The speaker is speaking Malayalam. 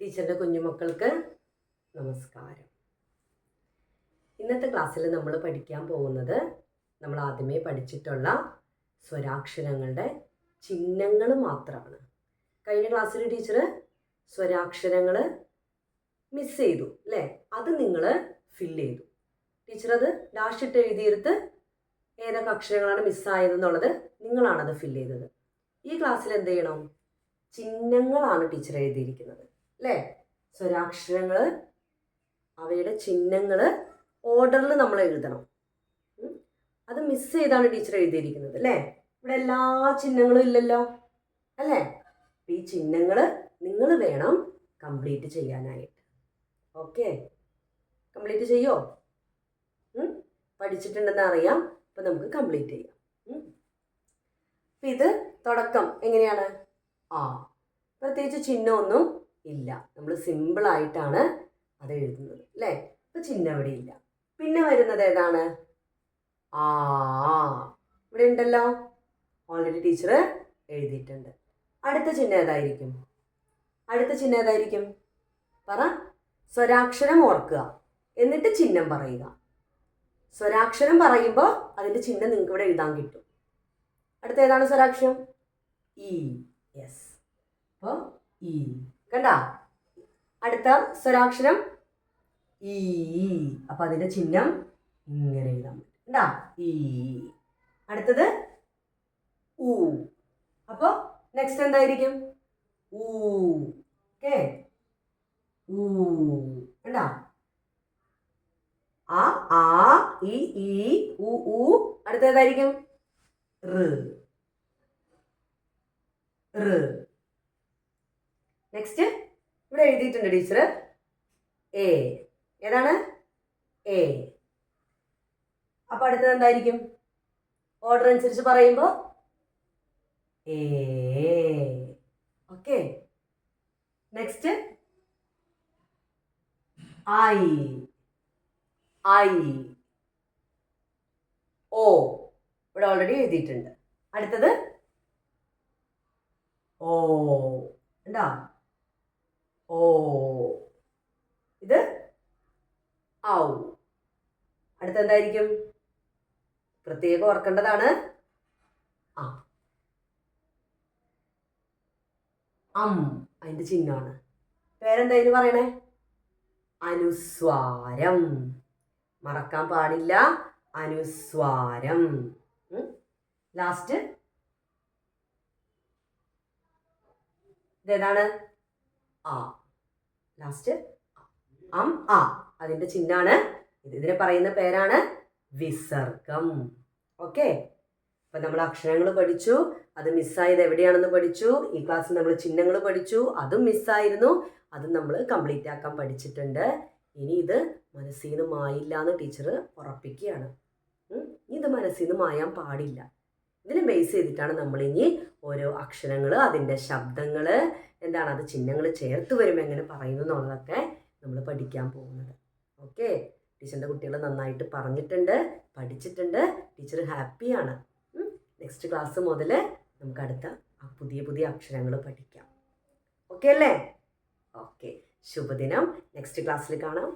ടീച്ചറിന്റെ കുഞ്ഞുമക്കൾക്ക് നമസ്കാരം. ഇന്നത്തെ ക്ലാസ്സിൽ നമ്മൾ പഠിക്കാൻ പോകുന്നത് നമ്മൾ ആദ്യമേ പഠിച്ചിട്ടുള്ള സ്വരാക്ഷരങ്ങളുടെ ചിഹ്നങ്ങൾ മാത്രമാണ്. കഴിഞ്ഞ ക്ലാസ്സിൽ ടീച്ചർ സ്വരാക്ഷരങ്ങൾ മിസ് ചെയ്തു അല്ലേ? അത് നിങ്ങൾ ഫില്ല് ചെയ്തു. ടീച്ചർ അത് ഡാഷ് എഴുതിയെടുത്ത് ഏതൊക്കെ അക്ഷരങ്ങളാണ് മിസ്സായതെന്നുള്ളത് നിങ്ങളാണത് ഫില്ല് ചെയ്തത്. ഈ ക്ലാസ്സിൽ എന്ത് ചെയ്യണം? ചിഹ്നങ്ങളാണ് ടീച്ചർ എഴുതിയിരിക്കുന്നത്. അല്ലേ സ്വരാക്ഷരങ്ങൾ അവയുടെ ചിഹ്നങ്ങൾ ഓർഡറിൽ നമ്മൾ എഴുതണം. അത് മിസ് ചെയ്താണ് ടീച്ചർ എഴുതിയിരിക്കുന്നത് അല്ലേ ഇവിടെ എല്ലാ ചിഹ്നങ്ങളും ഇല്ലല്ലോ അല്ലേ? ഈ ചിഹ്നങ്ങൾ നിങ്ങൾ വേണം കംപ്ലീറ്റ് ചെയ്യാനായിട്ട്. ഓക്കെ കംപ്ലീറ്റ് ചെയ്യോ? പഠിച്ചിട്ടുണ്ടെന്ന് അറിയാം. അപ്പം നമുക്ക് കംപ്ലീറ്റ് ചെയ്യാം. ഇത് തുടക്കം എങ്ങനെയാണ്? ആ. പ്രത്യേകിച്ച് ചിഹ്നമൊന്നും ഇല്ല. നമ്മൾ സിമ്പിളായിട്ടാണ് അത് എഴുതുന്നത്. അല്ലേ ഇപ്പം ചിഹ്നം ഇവിടെ ഇല്ല. പിന്നെ വരുന്നത് ഏതാണ്? ആ ഇവിടെ ഉണ്ടല്ലോ. ഓൾറെഡി ടീച്ചർ എഴുതിയിട്ടുണ്ട്. അടുത്ത ചിഹ്നം ഏതായിരിക്കും? അടുത്ത ചിഹ്നം ഏതായിരിക്കും? പറ. സ്വരാക്ഷരം ഓർക്കുക. എന്നിട്ട് ചിഹ്നം പറയുക. സ്വരാക്ഷരം പറയുമ്പോൾ അതിന്റെ ചിഹ്നം നിങ്ങൾക്ക് ഇവിടെ എഴുതാൻ കിട്ടും. അടുത്ത ഏതാണ് സ്വരാക്ഷരം ഇ യെസ് അപ്പോൾ ഇ കണ്ട? അടുത്ത സ്വരാക്ഷരം ഈ. അപ്പൊ അതിന്റെ ചിഹ്നം ഇങ്ങനെ എഴുതാൻ പറ്റും. കണ്ടാ? ഈ. അടുത്തത് ഊ. അപ്പൊ നെക്സ്റ്റ് എന്തായിരിക്കും? ഊ. ഓക്കെ? ഊ. കണ്ടാ? ആ ആ ഇ ഈ ഉ ഊ. അടുത്തതായിരിക്കും റ്. റ്. നെക്സ്റ്റ് ഇവിടെ എഴുതിയിട്ടുണ്ട് ടീച്ചർ. എ ഏതാണ്? എ അപ്പൊ അടുത്തത് എന്തായിരിക്കും? ഓർഡർ അനുസരിച്ച് പറയുമ്പോൾ A okay next I I ഓ ഇവിടെ ഓൾറെഡി എഴുതിയിട്ടുണ്ട്. അടുത്തത് ഓ എന്താ ഓ. ഇത്? ഔ. അടുത്തെന്തായിരിക്കും? പ്രത്യേകം ഓർക്കേണ്ടതാണ്. ആ. അം. അതിന്റെ ചിഹ്നമാണ്. പേരെന്താ പറയണേ? അനുസ്വാരം. മറക്കാൻ പാടില്ല. അനുസ്വാരം. ലാസ്റ്റ്. ഇതേതാണ്? ആ. ലാസ്റ്റ് അം ആ. അതിന്റെ ചിഹ്നാണ്. ഇത് ഇതിനെ പറയുന്ന പേരാണ് വിസർഗം. ഓക്കെ. അപ്പൊ നമ്മൾ അക്ഷരങ്ങൾ പഠിച്ചു. അത് മിസ്സായത് എവിടെയാണെന്ന് പഠിച്ചു. ഈ ക്ലാസ്സിൽ നമ്മൾ ചിഹ്നങ്ങൾ പഠിച്ചു. അതും മിസ്സായിരുന്നു അതും നമ്മൾ കംപ്ലീറ്റ് ആക്കാൻ പഠിച്ചിട്ടുണ്ട്. ഇനി ഇത് മനസ്സിൽ നിന്ന് മായില്ല എന്ന് ടീച്ചർ ഉറപ്പിക്കുകയാണ്. ഇത് മനസ്സിൽ നിന്ന് മായാൻ പാടില്ല. ബേസ് ചെയ്തിട്ടാണ് നമ്മളിനി ഓരോ അക്ഷരങ്ങൾ അതിന്റെ ശബ്ദങ്ങൾ എന്താണ് അത് ചിഹ്നങ്ങൾ ചേർത്ത് വരുമ്പോൾ എങ്ങനെ പറയുന്നു എന്നുള്ളതൊക്കെ നമ്മൾ പഠിക്കാൻ പോകുന്നത്. ഓക്കെ ടീച്ചറിന്റെ കുട്ടികൾ നന്നായിട്ട് പറഞ്ഞിട്ടുണ്ട് പഠിച്ചിട്ടുണ്ട്. ടീച്ചർ ഹാപ്പിയാണ് നെക്സ്റ്റ് ക്ലാസ് മുതൽ നമുക്ക് അടുത്ത പുതിയ പുതിയ അക്ഷരങ്ങൾ പഠിക്കാം. ഓക്കെ അല്ലേ? ഓക്കെ ശുഭദിനം. നെക്സ്റ്റ് ക്ലാസ്സിൽ കാണാം.